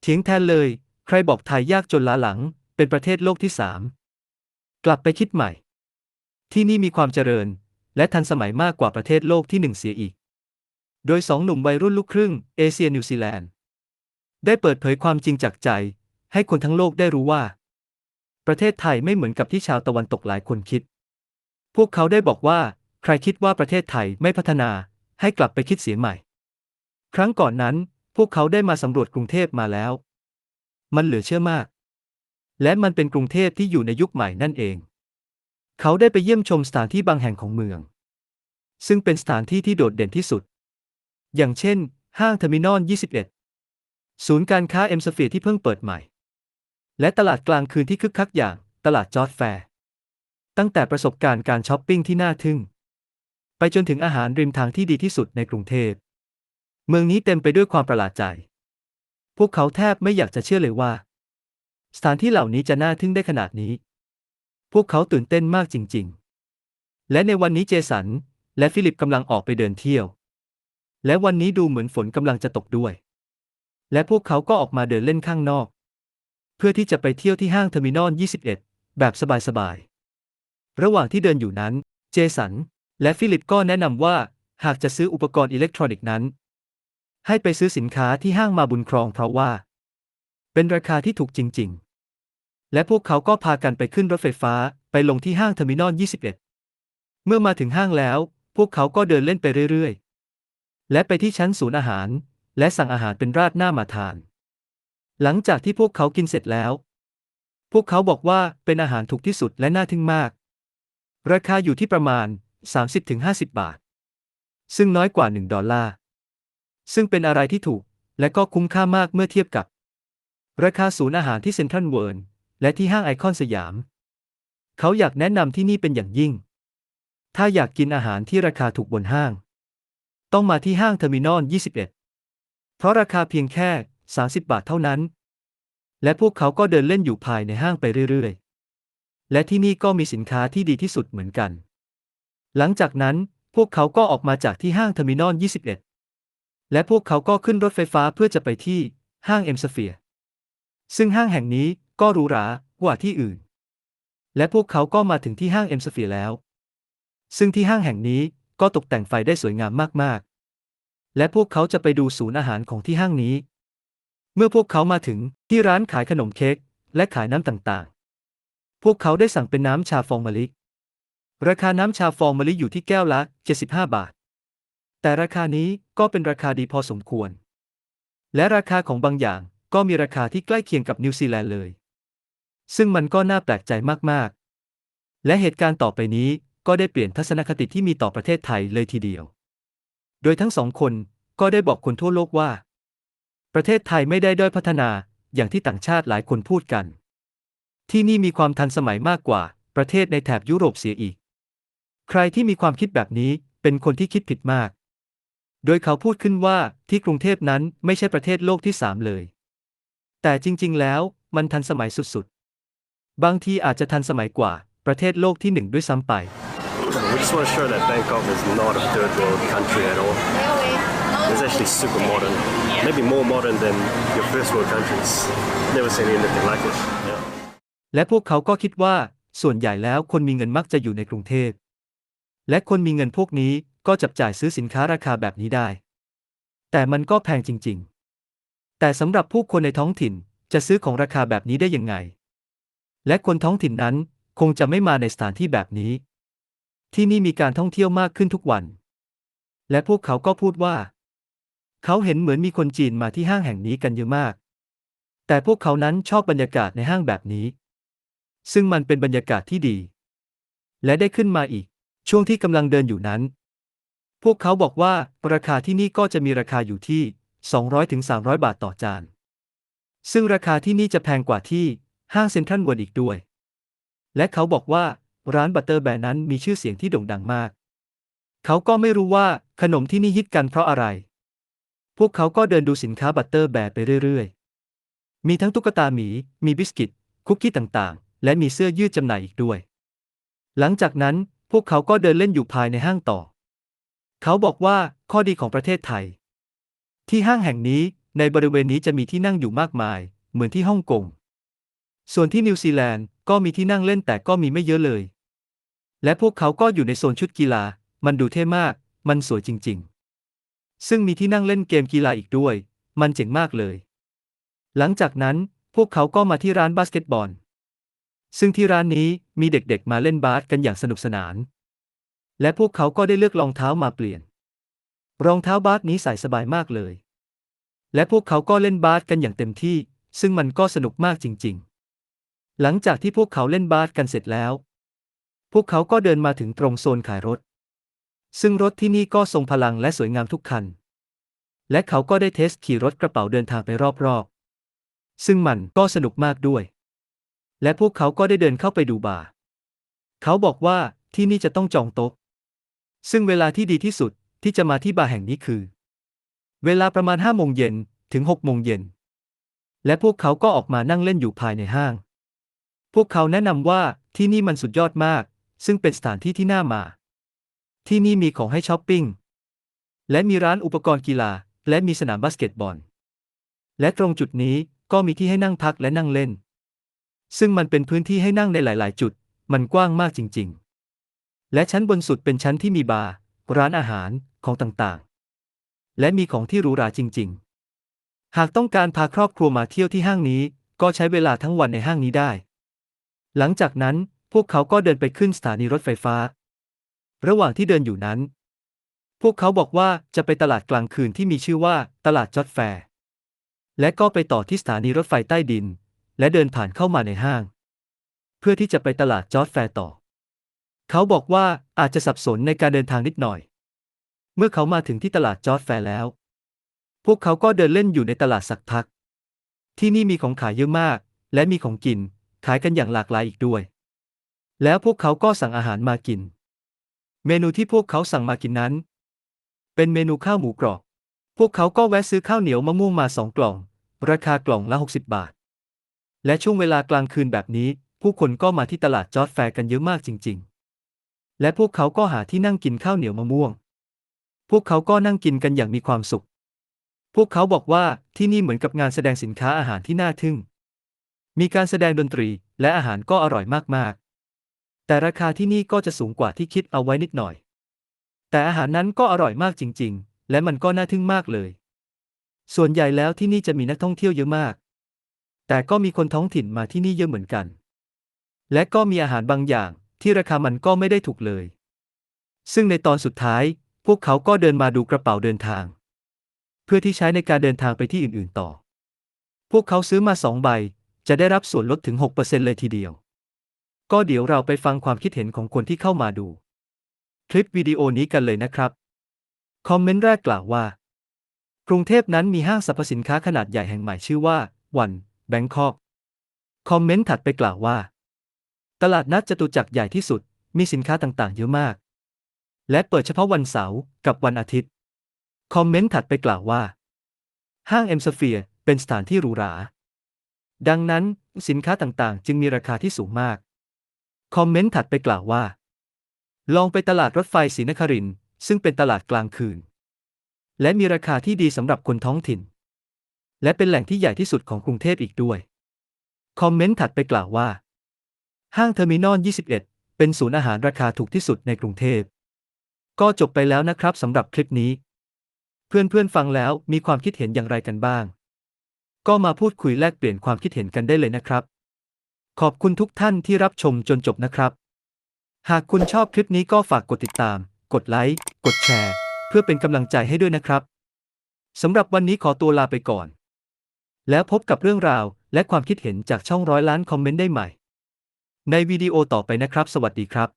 เถียงแทนเลย ใครบอกไทยยากจนล้าหลัง เป็นประเทศโลกที่สามกลับไปคิดใหม่ ที่นี่มีความเจริญ และทันสมัยมากกว่าประเทศโลกที่หนึ่งเสียอีก โดยสองหนุ่มวัยรุ่นลูกครึ่ง เอเชียนิวซีแลนด์ ได้เปิดเผยความจริงจากใจ ให้คนทั้งโลกได้รู้ว่า ประเทศไทยไม่เหมือนกับที่ชาวตะวันตกหลายคนคิด พวกเขาได้บอกว่า ใครคิดว่าประเทศไทยไม่พัฒนาให้กลับไปคิดเสียใหม่ ครั้งก่อนนั้น พวกเขาได้มาสำรวจกรุงเทพมาแล้ว มันเหลือเชื่อมาก และมันเป็นกรุงเทพที่อยู่ในยุคใหม่นั่นเอง เขาได้ไปเยี่ยมชมสถานที่บางแห่งของเมือง ซึ่งเป็นสถานที่ที่โดดเด่นที่สุด อย่างเช่น ห้างเทอร์มินอล 21 ศูนย์การค้าเอ็มสเฟียที่เพิ่งเปิดใหม่ และตลาดกลางคืนที่คึกคักอย่างตลาดจอร์ดแฟร์ ตั้งแต่ประสบการณ์การช้อปปิ้งที่น่าทึ่ง ไปจนถึงอาหารริมทางที่ดีที่สุดในกรุงเทพ เมืองนี้เต็มไปด้วยความประหลาดใจ พวกเขาแทบไม่อยากจะเชื่อเลยว่า สถานที่เหล่านี้จะน่าทึ่งได้ขนาดนี้ พวกเขาตื่นเต้นมากจริง ๆ และในวันนี้เจสัน และฟิลิปกำลังออกไปเดินเที่ยว และวันนี้ดูเหมือนฝนกำลังจะตกด้วย และพวกเขาก็ออกมาเดินเล่นข้างนอก เพื่อที่จะไปเที่ยวที่ห้างเทอร์มินอล 21 แบบสบายๆ ระหว่างที่เดินอยู่นั้น เจสัน และฟิลิปก็แนะนำว่าหากจะซื้ออุปกรณ์อิเล็กทรอนิกส์นั้น ให้ไปซื้อสินค้าที่ห้างมาบุญครองเพราะว่า เป็นราคาที่ถูกจริง ๆ และพวกเขาก็พากันไปขึ้นรถไฟฟ้าไปลงที่ห้างเทอร์มินอล 21 เมื่อมาถึงห้างแล้ว พวกเขาก็เดินเล่นไปเรื่อยๆ และไปที่ชั้นศูนย์อาหาร และสั่งอาหารเป็นราดหน้ามาทาน หลังจากที่พวกเขากินเสร็จแล้ว พวกเขาบอกว่าเป็นอาหารถูกที่สุดและน่าทึ่งมาก ราคาอยู่ที่ประมาณ 30-50 บาท ซึ่งน้อยกว่า 1 ดอลลาร์ ซึ่งเป็นอะไรที่ถูก และก็คุ้มค่ามากเมื่อเทียบกับ ราคาศูนย์อาหารที่เซ็นทรัลเวิร์และที่ห้างไอคอนสยาม เขาอยากแนะนำที่นี่เป็นอย่างยิ่ง ถ้าอยากกินอาหารที่ราคาถูกบนห้าง ต้องมาที่ห้างเทอร์มินอล 21 เพราะราคาเพียงแค่ 30 บาทเท่านั้น และพวกเขาก็เดินเล่นอยู่ภายในห้างไปเรื่อยๆ และที่นี่ก็มีสินค้าที่ดีที่สุดเหมือนกัน หลังจากนั้นพวกเขาก็ออกมาจากที่ห้างเทอร์มินอล 21 และพวกเขาก็ขึ้นรถไฟฟ้าเพื่อจะไปที่ห้างเอ็มสเฟียซึ่งห้างแห่งนี้ก็หรูหรากว่าที่อื่น และพวกเขาก็มาถึงที่ห้างเอ็มสเฟียแล้ว ซึ่งที่ห้างแห่งนี้ก็ตกแต่งไฟได้สวยงามมากๆ และพวกเขาจะไปดูศูนย์อาหารของที่ห้างนี้ เมื่อพวกเขามาถึงที่ร้านขายขนมเค้กและขายน้ำต่างๆ พวกเขาได้สั่งเป็นน้ำชาฟองมะลิ ราคาน้ำชาฟองมะลิอยู่ที่แก้วละ 75 บาท แต่ราคานี้ก็เป็นราคาดีพอสมควร และราคาของบางอย่างก็มีราคาที่ใกล้เคียงกับนิวซีแลนด์เลย ซึ่งมันก็น่าแปลกใจมากๆ และเหตุการณ์ต่อไปนี้ก็ได้เปลี่ยนทัศนคติที่มีต่อประเทศไทยเลยทีเดียว โดยทั้งสองคนก็ได้บอกคนทั่วโลกว่า ประเทศไทยไม่ได้ด้อยพัฒนาอย่างที่ต่างชาติหลายคนพูดกัน ที่นี่มีความทันสมัยมากกว่าประเทศในแถบยุโรปเสียอีก ใครที่มีความคิดแบบนี้เป็นคนที่คิดผิดมาก โดยเขาพูดขึ้นว่าที่กรุงเทพนั้นไม่ใช่ประเทศโลกที่สามเลย แต่จริง ๆ แล้วมันทันสมัยสุดๆ บางทีอาจจะทันสมัยกว่าประเทศโลกที่หนึ่งด้วยซ้ำไป We just want to show that Bangkok is not a third world country at all. It's actually super modern. Maybe more modern than your first world countries. Never seen anything like it. Yeah. และพวกเขาก็คิดว่าส่วนใหญ่แล้วคนมีเงินมักจะอยู่ในกรุงเทพ และคนมีเงินพวกนี้ ก็จับจ่ายซื้อสินค้าราคาแบบนี้ได้ แต่มันก็แพงจริง ๆ แต่สำหรับผู้คนในท้องถิ่นจะซื้อของราคาแบบนี้ได้ยังไง และคนท้องถิ่นนั้นคงจะไม่มาในสถานที่แบบนี้ ที่นี่มีการท่องเที่ยวมากขึ้นทุกวัน และพวกเขาก็พูดว่า เขาเห็นเหมือนมีคนจีนมาที่ห้างแห่งนี้กันเยอะมาก แต่พวกเขานั้นชอบบรรยากาศในห้างแบบนี้ ซึ่งมันเป็นบรรยากาศที่ดี และได้ขึ้นมาอีก ช่วงที่กำลังเดินอยู่นั้น พวกเขาบอกว่าราคาที่นี่ก็จะมีราคาอยู่ที่ 200-300 บาทต่อจาน ซึ่งราคาที่นี่จะแพงกว่าที่ห้างเซ็นทรัลเวิลด์อีกด้วย และเขาบอกว่าร้านบัตเตอร์แบร์นั้นมีชื่อเสียงที่โด่งดังมาก เขาก็ไม่รู้ว่าขนมที่นี่ฮิตกันเพราะอะไร พวกเขาก็เดินดูสินค้าบัตเตอร์แบร์ไปเรื่อยๆ มีทั้งตุ๊กตาหมี มีบิสกิต คุกกี้ต่างๆ และมีเสื้อยืดจำหน่ายอีกด้วย หลังจากนั้นพวกเขาก็เดินเล่นอยู่ภายในห้างต่อ เขาบอกว่าข้อดีของประเทศไทย ที่ห้างแห่งนี้ในบริเวณนี้จะมีที่นั่งอยู่มากมาย เหมือนที่ฮ่องกง ส่วนที่นิวซีแลนด์ก็มีที่นั่งเล่นแต่ก็มีไม่เยอะเลย และพวกเขาก็อยู่ในโซนชุดกีฬา มันดูเท่มาก มันสวยจริงๆ ซึ่งมีที่นั่งเล่นเกมกีฬาอีกด้วย มันเจ๋งมากเลย หลังจากนั้นพวกเขาก็มาที่ร้านบาสเกตบอล ซึ่งที่ร้านนี้มีเด็กๆมาเล่นบาสกันอย่างสนุกสนาน และพวกเขาก็ได้เลือกรองเท้ามาเปลี่ยน รองเท้าบาสนี้ใส่สบายมากเลย และพวกเขาก็เล่นบาสกันอย่างเต็มที่ ซึ่งมันก็สนุกมากจริง ๆ หลังจากที่พวกเขาเล่นบาสกันเสร็จแล้ว พวกเขาก็เดินมาถึงตรงโซนขายรถ ซึ่งรถที่นี่ก็ทรงพลังและสวยงามทุกคัน และเขาก็ได้เทสขี่รถกระเป๋าเดินทางไปรอบๆ ซึ่งมันก็สนุกมากด้วย และพวกเขาก็ได้เดินเข้าไปดูบาร์เขาบอกว่าที่นี่จะต้องจองโต๊ะ ซึ่งเวลาที่ดีที่สุดที่จะมาที่บาร์แห่งนี้คือ เวลาประมาณ5โมงเย็นถึง6โมงเย็น และพวกเขาก็ออกมานั่งเล่นอยู่ภายในห้าง พวกเขาแนะนำว่าที่นี่มันสุดยอดมาก ซึ่งเป็นสถานที่ที่น่ามา ที่นี่มีของให้ช้อปปิ้ง และมีร้านอุปกรณ์กีฬา และมีสนามบาสเกตบอล และตรงจุดนี้ก็มีที่ให้นั่งพักและนั่งเล่น ซึ่งมันเป็นพื้นที่ให้นั่งในหลาย ๆ จุด มันกว้างมากจริง ๆ และชั้นบนสุดเป็นชั้นที่มีบาร์ร้านอาหารของต่างๆ และมีของที่หรูหราจริง ๆ หากต้องการพาครอบครัวมาเที่ยวที่ห้างนี้ ก็ใช้เวลาทั้งวันในห้างนี้ได้ หลังจากนั้นพวกเขาก็เดินไปขึ้นสถานีรถไฟฟ้า ระหว่างที่เดินอยู่นั้น พวกเขาบอกว่าจะไปตลาดกลางคืนที่มีชื่อว่าตลาดจอดแฟร์ และก็ไปต่อที่สถานีรถไฟใต้ดิน และเดินผ่านเข้ามาในห้าง เพื่อที่จะไปตลาดจอดแฟร์ต่อ เขาบอกว่าอาจจะสับสนในการเดินทางนิดหน่อย เมื่อเขามาถึงที่ตลาดจอร์ดแฟร์แล้ว พวกเขาก็เดินเล่นอยู่ในตลาดสักพัก ที่นี่มีของขายเยอะมาก และมีของกิน ขายกันอย่างหลากหลายอีกด้วย แล้วพวกเขาก็สั่งอาหารมากิน เมนูที่พวกเขาสั่งมากินนั้น เป็นเมนูข้าวหมูกรอบ พวกเขาก็แวะซื้อข้าวเหนียวมะม่วงมาสองกล่อง ราคากล่องละ 60 บาท และช่วงเวลากลางคืนแบบนี้ ผู้คนก็มาที่ตลาดจอร์ดแฟร์กันเยอะมากจริง ๆ และพวกเขาก็หาที่นั่งกินข้าวเหนียวมะม่วง พวกเขาก็นั่งกินกันอย่างมีความสุข พวกเขาบอกว่าที่นี่เหมือนกับงานแสดงสินค้าอาหารที่น่าทึ่ง มีการแสดงดนตรีและอาหารก็อร่อยมากๆ แต่ราคาที่นี่ก็จะสูงกว่าที่คิดเอาไว้นิดหน่อย แต่อาหารนั้นก็อร่อยมากจริง ๆ และมันก็น่าทึ่งมากเลย ส่วนใหญ่แล้วที่นี่จะมีนักท่องเที่ยวเยอะมาก แต่ก็มีคนท้องถิ่นมาที่นี่เยอะเหมือนกัน และก็มีอาหารบางอย่าง ที่ราคามันก็ไม่ได้ถูกเลย ซึ่งในตอนสุดท้าย พวกเขาก็เดินมาดูกระเป๋าเดินทาง เพื่อที่ใช้ในการเดินทางไปที่อื่นๆต่อ พวกเขาซื้อมาสองใบ จะได้รับส่วนลดถึง 6%เลยทีเดียว ก็เดี๋ยวเราไปฟังความคิดเห็นของคนที่เข้ามาดู คลิปวิดีโอนี้กันเลยนะครับ คอมเมนต์แรกกล่าวว่า กรุงเทพนั้นมีห้างสรรพสินค้าขนาดใหญ่แห่งใหม่ชื่อว่าวันแบงคอกคอมเมนต์ถัดไปกล่าวว่า ตลาดนัดจตุจักรใหญ่ที่สุด มีสินค้าต่างๆ เยอะมาก และเปิดเฉพาะวันเสาร์กับวันอาทิตย์ คอมเมนต์ถัดไปกล่าวว่า ห้างเอ็มสเฟียร์เป็นสถานที่หรูหรา ดังนั้นสินค้าต่างๆ จึงมีราคาที่สูงมาก คอมเมนต์ถัดไปกล่าวว่า ลองไปตลาดรถไฟศรีนครินซึ่งเป็นตลาดกลางคืน และมีราคาที่ดีสำหรับคนท้องถิ่น และเป็นแหล่งที่ใหญ่ที่สุดของกรุงเทพอีกด้วย คอมเมนต์ถัดไปกล่าวว่า ห้างเทอร์มินอล 21 เป็นศูนย์อาหารราคาถูกที่สุดในกรุงเทพ ก็จบไปแล้วนะครับสำหรับคลิปนี้ เพื่อนๆฟังแล้วมีความคิดเห็นอย่างไรกันบ้าง ก็มาพูดคุยแลกเปลี่ยนความคิดเห็นกันได้เลยนะครับ ขอบคุณทุกท่านที่รับชมจนจบนะครับ หากคุณชอบคลิปนี้ก็ฝากกดติดตาม กดไลค์ กดแชร์ เพื่อเป็นกำลังใจให้ด้วยนะครับสำหรับวันนี้ขอตัวลาไปก่อน แล้วพบกับเรื่องราวและความคิดเห็นจากช่องร้อยล้านคอมเมนต์ได้ใหม่ ในวิดีโอต่อไปนะครับ สวัสดีครับ